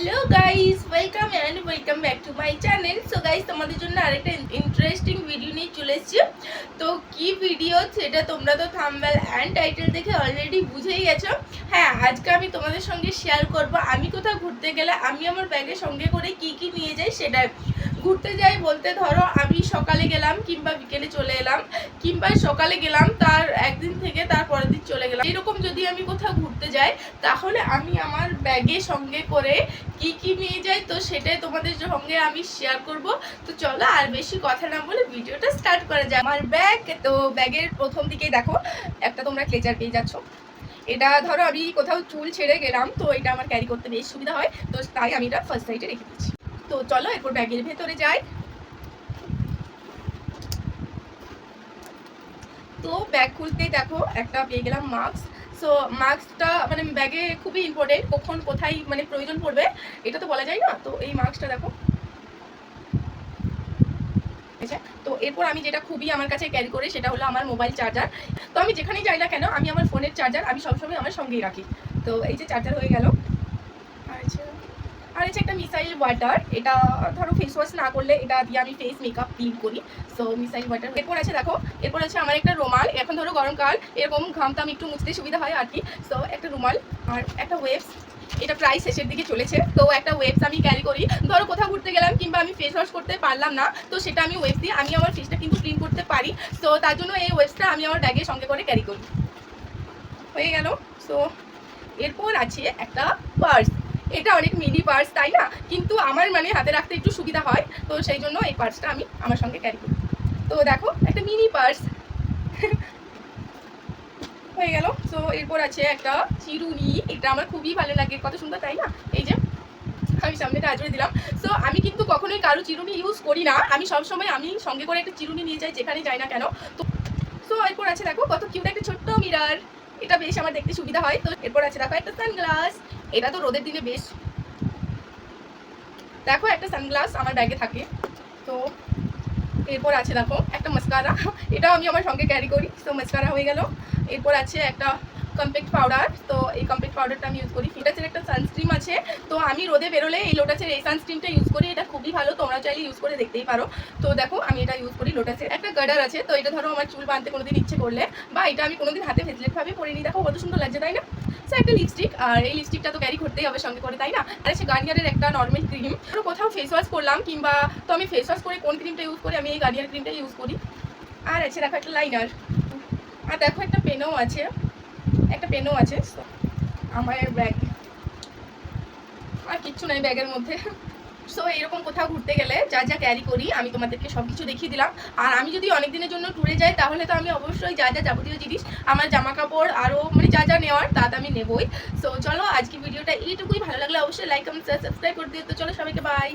Hello guys welcome and welcome back to my channel so guys তোমাদের জন্য আরেকটা interesting video নিয়ে চলে এসেছি। তো, কি ভিডিও সেটা তোমরা তো থাম্বেল অ্যান্ড টাইটেল দেখে অলরেডি বুঝেই গেছো। হ্যাঁ আজকে আমি তোমাদের সঙ্গে শেয়ার করব। আমি কোথাও ঘুরতে গেলে আমি আমার ব্যাগে সঙ্গে করে কি কি নিয়ে যাই সেটা ঘুরতে যাই বলতে ধরো, আমি সকালে গেলাম কিংবা বিকেলে চলে এলাম। কিংবা সকালে গেলাম, তার একদিন থেকে তার পরের দিন চলে গেলাম। এরকম যদি আমি কোথাও ঘুরতে যাই, তাহলে আমি আমার ব্যাগে সঙ্গে করে কি কি নিয়ে যাই, তো সেটাই তোমাদের সঙ্গে আমি শেয়ার করব। তো চলো আর বেশি কথা না বলে ভিডিওটা স্টার্ট করা যায় আমার ব্যাগ, তো ব্যাগের প্রথম দিকেই দেখো, একটা তোমরা ক্লেচার পেয়ে যাচ্ছ। এটা ধরো আমি কোথাও চুল ছেড়ে গেলাম, তো এটা আমার ক্যারি করতে বেশ সুবিধা হয়, তো তাই আমি এটা ফার্স্ট সাইডে রেখে দিচ্ছি। তো চলো এরপর ব্যাগের ভেতরে যাই। তো ব্যাগ খুলতেই দেখো, একটা পেয়ে গেলাম মাস্ক সো মাস্কটা মানে ব্যাগে খুবই ইম্পর্টেন্ট কখন কোথায় মানে প্রয়োজন পড়বে, এটা তো বলা যায় না? তো এই মাস্কটা দেখো? তো এরপর আমি যেটা খুবই আমার কাছে ক্যারি করি, সেটা হলো আমার মোবাইল চার্জার তো আমি যেখানেই যাই না কেন, আমি আমার ফোনের চার্জার আমি সবসময় আমার সঙ্গেই রাখি। তো এই যে চার্জার হয়ে গেল আচ্ছা আর হচ্ছে একটা মিসাইল ওয়াটার, এটা, ধরো ফেস ওয়াশ না করলে এটা দিয়ে আমি ফেস মেকআপ ক্লিন করি। So micellar water. এরপর আছে, দেখো, এরপর আছে আমার একটা রুমাল। এখন ধরো গরমকাল, এরকম ঘামটা আমি একটু মুছতে সুবিধা হয় আর কি সো একটা রুমাল আর একটা ওয়েবস এটা প্রায় শেষের দিকে চলেছে। তো, একটা ওয়েবস আমি ক্যারি করি। ধরো, কোথাও ঘুরতে গেলাম কিংবা আমি ফেস ওয়াশ করতে পারলাম না, তো সেটা আমি ওয়েবস দিয়ে আমি আমার ফেসটা কিন্তু ক্লিন করতে পারি। তো তার জন্য এই ওয়েবসটা আমি আমার ব্যাগের সঙ্গে করে ক্যারি করি। হয়ে গেল। সো এরপর আছে একটা পার্স এটা অনেক মিনি পার্স তাই না? কিন্তু আমার মানে হাতে রাখতে একটু সুবিধা হয়, তো সেই জন্য এই পার্সটা আমি আমার সঙ্গে ক্যারি করি। তো দেখো, একটা মিনি পার্স হয়ে গেল। তো এরপর আছে একটা চিরুনি। এটা আমার খুবই ভালো লাগে। কত সুন্দর, তাই না? এই যে, আমি সামনেটা আজরে দিলাম। সো আমি কিন্তু কখনোই কারও চিরুনি ইউজ করি না। আমি সবসময় আমি সঙ্গে করে একটা চিরুনি নিয়ে যাই, যেখানে যাই না কেন? তো সো এরপর আছে, দেখো, কত কিউট একটা ছোট্ট মিরার এটা বেশ আমার দেখতে সুবিধা হয়। তো, এরপর আছে, দেখো, একটা সানগ্লাস এটা তো রোদের দিনে বেশ। দেখো, একটা সানগ্লাস আমার ব্যাগে থাকে। তো এরপর আছে দেখো, একটা মাস্কারা এটাও আমি আমার সঙ্গে ক্যারি করি। তো মাস্কারা হয়ে গেল। এরপর আছে একটা কম্প্যাক্ট পাউডার তো এই কম্প্যাক্ট পাউডারটা আমি ইউজ করি। ফিটাচের একটা সানস্ক্রিম আছে তো আমি রোদে বেরোলে এই লোটাসের এই সানস্ক্রিমটা ইউজ করি, এটা খুবই ভালো, তোমরা চাইলে ইউজ করে দেখতেই পারো। তো দেখো, আমি এটা ইউজ করি লোটাসের একটা গার্ডার আছে, তো এটা ধরো আমার চুল বাঁধতে কোনোদিন ইচ্ছে করলে, বা এটা আমি কোনোদিন হাতে ভেজলেটভাবে পরে নিই দেখো, কত সুন্দর লাগছে, তাই না? সো একটা লিপস্টিক আর এই লিপস্টিকটা তো ক্যারি করতেই হবে সঙ্গে করে, তাই না? আর সে গার্নিয়ারের একটা নর্মাল ক্রিম ধরো কোথাও ফেস ওয়াশ করলাম, কিংবা তো আমি ফেস ওয়াশ করে কোন ক্রিমটা ইউজ করি, আমি এই গার্নিয়ার ক্রিমটা ইউজ করি। আর আছে, দেখো একটা লাইনার আর দেখো একটা পেনও আছে, একটা পেনও আছে। আমার ব্যাগ আর কিচ্ছু নাই ব্যাগের মধ্যে। সো এরকম কোথাও ঘুরতে গেলে যা যা ক্যারি করি, আমি তোমাদেরকে সব কিছু দেখিয়ে দিলাম। আর আমি যদি অনেক দিনের জন্য ট্যুরে যাই, তাহলে তো আমি অবশ্যই যা যা যাবতীয় জিনিস, আমার জামা কাপড় আরও মানে যা যা নেওয়ার তা আমি নেবই। সো চলো আজকে ভিডিওটা এইটুকুই। ভালো লাগলে অবশ্যই লাইক কমেন্ট সাবস্ক্রাইব করে দিও। তো চলো সবাইকে বাই